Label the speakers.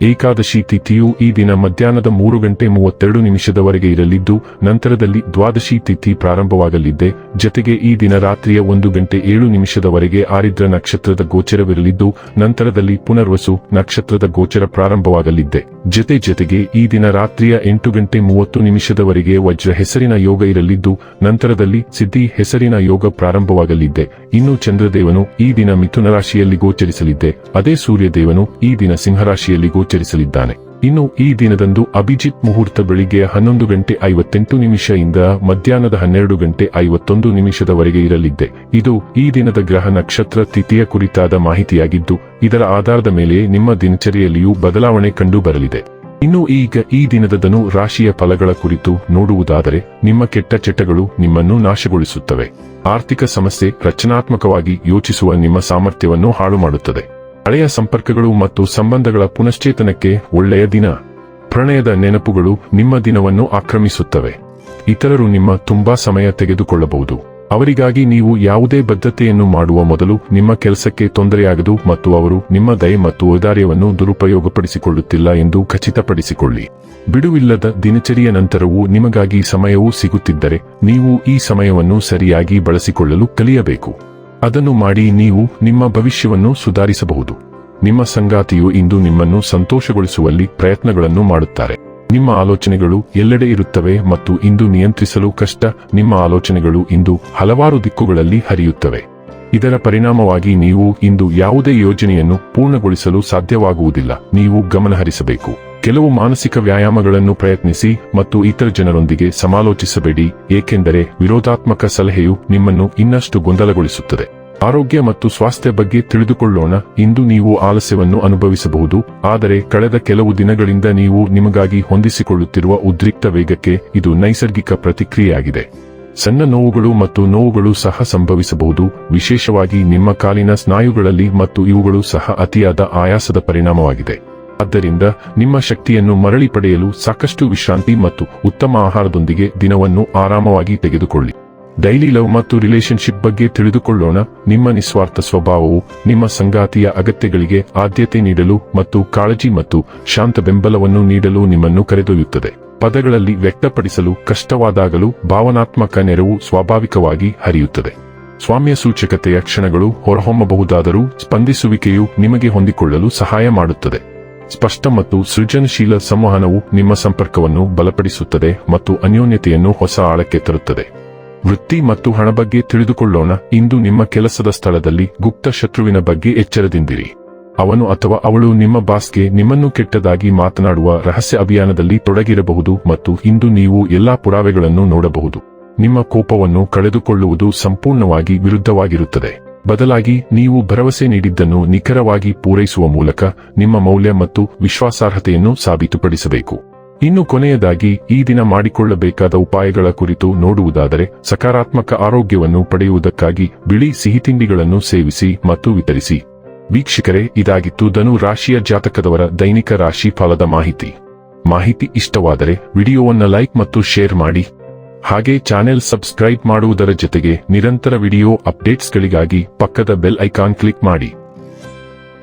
Speaker 1: ಏಕಾದಶಿ ತಿಥಿಯು ಈ ದಿನ ಮಧ್ಯಾಹ್ನದ ಮೂರು ಗಂಟೆ ಮೂವತ್ತೆರಡು ನಿಮಿಷದವರೆಗೆ ಇರಲಿದ್ದು, ನಂತರದಲ್ಲಿ ದ್ವಾದಶಿ ತಿಥಿ ಪ್ರಾರಂಭವಾಗಲಿದ್ದೆ. ಜತೆಗೆ ಈ ದಿನ ರಾತ್ರಿಯ ಒಂದು ಗಂಟೆ ಏಳು ನಿಮಿಷದವರೆಗೆ ಆರಿದ್ರ ನಕ್ಷತ್ರದ ಗೋಚರವಿರಲಿದ್ದು, ನಂತರದಲ್ಲಿ ಪುನರ್ವಸು ನಕ್ಷತ್ರದ ಗೋಚರ ಪ್ರಾರಂಭವಾಗಲಿದ್ದೆ. ಜತೆ ಜತೆಗೆ ಈ ದಿನ ರಾತ್ರಿಯ ಎಂಟು ಗಂಟೆ ಮೂವತ್ತು ನಿಮಿಷದವರೆಗೆ ವಜ್ರ ಹೆಸರಿನ ಯೋಗ ಇರಲಿದ್ದು, ನಂತರದಲ್ಲಿ ಸಿದ್ಧಿ ಹೆಸರಿನ ಯೋಗ ಪ್ರಾರಂಭವಾಗಲಿದ್ದೆ. ಇನ್ನು ಚಂದ್ರದೇವನು ಈ ದಿನ ಮಿಥುನ ರಾಶಿಯಲ್ಲಿ ಗೋಚರಿಸಲಿದ್ದೆ. ಅದೇ ಸೂರ್ಯದೇವನು ಈ ದಿನ ಸಿಂಹರಾಶಿಯಲ್ಲಿ ಗೋಚರಿಸಲಿದ್ದಾನೆ. ಇನ್ನು ಈ ದಿನದಂದು ಅಭಿಜಿತ್ ಮುಹೂರ್ತ ಬೆಳಿಗ್ಗೆ ಹನ್ನೊಂದು ಗಂಟೆ ಐವತ್ತೆಂಟು ನಿಮಿಷದಿಂದ ಮಧ್ಯಾಹ್ನದ ಹನ್ನೆರಡು ಗಂಟೆ ಐವತ್ತೊಂದು ನಿಮಿಷದವರೆಗೆ ಇರಲಿದ್ದೆ. ಇದು ಈ ದಿನದ ಗ್ರಹ ನಕ್ಷತ್ರ ತಿಥಿಯ ಕುರಿತಾದ ಮಾಹಿತಿಯಾಗಿದ್ದು, ಇದರ ಆಧಾರದ ಮೇಲೆ ನಿಮ್ಮ ದಿನಚರಿಯಲ್ಲಿಯೂ ಬದಲಾವಣೆ ಕಂಡು ಬರಲಿದೆ. ಇನ್ನು ಈಗ ಈ ದಿನದ ಧನು ರಾಶಿಯ ಫಲಗಳ ಕುರಿತು ನೋಡುವುದಾದರೆ, ನಿಮ್ಮ ಕೆಟ್ಟ ಚಟಗಳು ನಿಮ್ಮನ್ನು ನಾಶಗೊಳಿಸುತ್ತವೆ. ಆರ್ಥಿಕ ಸಮಸ್ಯೆ ರಚನಾತ್ಮಕವಾಗಿ ಯೋಚಿಸುವ ನಿಮ್ಮ ಸಾಮರ್ಥ್ಯವನ್ನು ಹಾಳು ಮಾಡುತ್ತದೆ ಹಳೆಯ ಸಂಪರ್ಕಗಳು ಮತ್ತು ಸಂಬಂಧಗಳ ಪುನಶ್ಚೇತನಕ್ಕೆ ಒಳ್ಳೆಯ ದಿನ. ಪ್ರಣಯದ ನೆನಪುಗಳು ನಿಮ್ಮ ದಿನವನ್ನು ಆಕ್ರಮಿಸುತ್ತವೆ. ಇತರರು ನಿಮ್ಮ ತುಂಬಾ ಸಮಯ ತೆಗೆದುಕೊಳ್ಳಬಹುದು. ಅವರಿಗಾಗಿ ನೀವು ಯಾವುದೇ ಬದ್ಧತೆಯನ್ನು ಮಾಡುವ ಮೊದಲು ನಿಮ್ಮ ಕೆಲಸಕ್ಕೆ ತೊಂದರೆಯಾಗದು ಮತ್ತು ಅವರು ನಿಮ್ಮ ದಯೆ ಮತ್ತು ಔದಾರ್ಯವನ್ನು ದುರುಪಯೋಗಪಡಿಸಿಕೊಳ್ಳುತ್ತಿಲ್ಲ ಎಂದು ಖಚಿತಪಡಿಸಿಕೊಳ್ಳಿ. ಬಿಡುವಿಲ್ಲದ ದಿನಚರಿಯ ನಂತರವೂ ನಿಮಗಾಗಿ ಸಮಯವೂ ಸಿಗುತ್ತಿದ್ದರೆ ನೀವು ಈ ಸಮಯವನ್ನು ಸರಿಯಾಗಿ ಬಳಸಿಕೊಳ್ಳಲು ಕಲಿಯಬೇಕು. ಅದನ್ನು ಮಾಡಿ ನೀವು ನಿಮ್ಮ ಭವಿಷ್ಯವನ್ನು ಸುಧಾರಿಸಬಹುದು. ನಿಮ್ಮ ಸಂಗಾತಿಯು ಇಂದು ನಿಮ್ಮನ್ನು ಸಂತೋಷಗೊಳಿಸುವಲ್ಲಿ ಪ್ರಯತ್ನಗಳನ್ನು ಮಾಡುತ್ತಾರೆ. ನಿಮ್ಮ ಆಲೋಚನೆಗಳು ಎಲ್ಲೆಡೆ ಇರುತ್ತವೆ ಮತ್ತು ಇಂದು ನಿಯಂತ್ರಿಸಲು ಕಷ್ಟ, ನಿಮ್ಮ ಆಲೋಚನೆಗಳು ಇಂದು ಹಲವಾರು ದಿಕ್ಕುಗಳಲ್ಲಿ ಹರಿಯುತ್ತವೆ. ಇದರ ಪರಿಣಾಮವಾಗಿ ನೀವು ಇಂದು ಯಾವುದೇ ಯೋಜನೆಯನ್ನು ಪೂರ್ಣಗೊಳಿಸಲು ಸಾಧ್ಯವಾಗುವುದಿಲ್ಲ. ನೀವು ಗಮನಹರಿಸಬೇಕು. ಕೆಲವು ಮಾನಸಿಕ ವ್ಯಾಯಾಮಗಳನ್ನು ಪ್ರಯತ್ನಿಸಿ ಮತ್ತು ಇತರ ಜನರೊಂದಿಗೆ ಸಮಾಲೋಚಿಸಬೇಡಿ, ಏಕೆಂದರೆ ವಿರೋಧಾತ್ಮಕ ಸಲಹೆಯು ನಿಮ್ಮನ್ನು ಇನ್ನಷ್ಟು ಗೊಂದಲಗೊಳಿಸುತ್ತದೆ. ಆರೋಗ್ಯ ಮತ್ತು ಸ್ವಾಸ್ಥ್ಯ ಬಗ್ಗೆ ತಿಳಿದುಕೊಳ್ಳೋಣ. ಇಂದು ನೀವು ಆಲಸ್ಯವನ್ನು ಅನುಭವಿಸಬಹುದು. ಆದರೆ ಕಳೆದ ಕೆಲವು ದಿನಗಳಿಂದ ನೀವು ನಿಮಗಾಗಿ ಹೊಂದಿಸಿಕೊಳ್ಳುತ್ತಿರುವ ಉದ್ರಿಕ್ತ ವೇಗಕ್ಕೆ ಇದು ನೈಸರ್ಗಿಕ ಪ್ರತಿಕ್ರಿಯೆಯಾಗಿದೆ. ಸಣ್ಣ ನೋವುಗಳು ಮತ್ತು ನೋವುಗಳು ಸಹ ಸಂಭವಿಸಬಹುದು. ವಿಶೇಷವಾಗಿ ನಿಮ್ಮ ಕಾಲಿನ ಸ್ನಾಯುಗಳಲ್ಲಿ ಮತ್ತು ಇವುಗಳು ಸಹ ಅತಿಯಾದ ಆಯಾಸದ ಪರಿಣಾಮವಾಗಿದೆ. ಆದ್ದರಿಂದ ನಿಮ್ಮ ಶಕ್ತಿಯನ್ನು ಮರಳಿ ಪಡೆಯಲು ಸಾಕಷ್ಟು ವಿಶ್ರಾಂತಿ ಮತ್ತು ಉತ್ತಮ ಆಹಾರದೊಂದಿಗೆ ದಿನವನ್ನು ಆರಾಮವಾಗಿ ತೆಗೆದುಕೊಳ್ಳಿ. ಡೈಲಿ ಲವ್ ಮತ್ತು ರಿಲೇಶನ್ಶಿಪ್ ಬಗ್ಗೆ ತಿಳಿದುಕೊಳ್ಳೋಣ. ನಿಮ್ಮ ನಿಸ್ವಾರ್ಥ ಸ್ವಭಾವವು ನಿಮ್ಮ ಸಂಗಾತಿಯ ಅಗತ್ಯಗಳಿಗೆ ಆದ್ಯತೆ ನೀಡಲು ಮತ್ತು ಕಾಳಜಿ ಮತ್ತು ಶಾಂತ ಬೆಂಬಲವನ್ನು ನೀಡಲು ನಿಮ್ಮನ್ನು ಕರೆದೊಯ್ಯುತ್ತದೆ. ಪದಗಳಲ್ಲಿ ವ್ಯಕ್ತಪಡಿಸಲು, ಕಷ್ಟವಾದಾಗಲೂ ಭಾವನಾತ್ಮಕ ನೆರವು ಸ್ವಾಭಾವಿಕವಾಗಿ ಹರಿಯುತ್ತದೆ. ಸ್ವಾಮ್ಯ ಸೂಚಕತೆಯ ಕ್ಷಣಗಳು ಹೊರಹೊಮ್ಮಬಹುದಾದರೂ ಸ್ಪಂದಿಸುವಿಕೆಯು ನಿಮಗೆ ಹೊಂದಿಕೊಳ್ಳಲು ಸಹಾಯ ಮಾಡುತ್ತದೆ. ಸ್ಪಷ್ಟ ಮತ್ತು ಸೃಜನಶೀಲ ಸಂವಹನವು ನಿಮ್ಮ ಸಂಪರ್ಕವನ್ನು ಬಲಪಡಿಸುತ್ತದೆ ಮತ್ತು ಅನ್ಯೋನ್ಯತೆಯನ್ನು ಹೊಸ ಆಳಕ್ಕೆ ತರುತ್ತದೆ. ವೃತ್ತಿ ಮತ್ತು ಹಣ ಬಗ್ಗೆ ತಿಳಿದುಕೊಳ್ಳೋಣ. ಇಂದು ನಿಮ್ಮ ಕೆಲಸದ ಸ್ಥಳದಲ್ಲಿ ಗುಪ್ತ ಶತ್ರುವಿನ ಬಗ್ಗೆ ಎಚ್ಚರದಿಂದಿರಿ. ಅವನು ಅಥವಾ ಅವಳು ನಿಮ್ಮ ಬಾಸ್ಗೆ ನಿಮ್ಮನ್ನು ಕೆಟ್ಟದಾಗಿ ಮಾತನಾಡುವ ರಹಸ್ಯ ಅಭಿಯಾನದಲ್ಲಿ ತೊಡಗಿರಬಹುದು ಮತ್ತು ಇಂದು ನೀವು ಎಲ್ಲಾ ಪುರಾವೆಗಳನ್ನು ನೋಡಬಹುದು. ನಿಮ್ಮ ಕೋಪವನ್ನು ಕಳೆದುಕೊಳ್ಳುವುದು ಸಂಪೂರ್ಣವಾಗಿ ವಿರುದ್ಧವಾಗಿರುತ್ತದೆ. ಬದಲಾಗಿ ನೀವು ಭರವಸೆ ನೀಡಿದ್ದನ್ನು ನಿಖರವಾಗಿ ಪೂರೈಸುವ ಮೂಲಕ ನಿಮ್ಮ ಮೌಲ್ಯ ಮತ್ತು ವಿಶ್ವಾಸಾರ್ಹತೆಯನ್ನು ಸಾಬೀತುಪಡಿಸಬೇಕು. ಇನ್ನು ಕೊನೆಯದಾಗಿ, ಈ ದಿನ ಮಾಡಿಕೊಳ್ಳಬೇಕಾದ ಉಪಾಯಗಳ ಕುರಿತು ನೋಡುವುದಾದರೆ, ಸಕಾರಾತ್ಮಕ ಆರೋಗ್ಯವನ್ನು ಪಡೆಯುವುದಕ್ಕಾಗಿ ಬಿಳಿ ಸಿಹಿತಿಂಡಿಗಳನ್ನು ಸೇವಿಸಿ ಮತ್ತು ವಿತರಿಸಿ. ವೀಕ್ಷಕರೇ, ಇದಾಗಿತ್ತು ಧನು ರಾಶಿಯ ಜಾತಕದವರ ದೈನಿಕ ರಾಶಿ ಫಲದ ಮಾಹಿತಿ. ಮಾಹಿತಿ ಇಷ್ಟವಾದರೆ, ವಿಡಿಯೋವನ್ನು ಲೈಕ್ ಮತ್ತು ಶೇರ್ ಮಾಡಿ. ಹಾಗೆ ಚಾನೆಲ್ ಸಬ್ಸ್ಕ್ರೈಬ್ ಮಾಡುವುದರ ಜೊತೆಗೆ ನಿರಂತರ ವಿಡಿಯೋ ಅಪ್ಡೇಟ್ಸ್ಗಳಿಗಾಗಿ ಪಕ್ಕದ ಬೆಲ್ ಐಕಾನ್ ಕ್ಲಿಕ್ ಮಾಡಿ.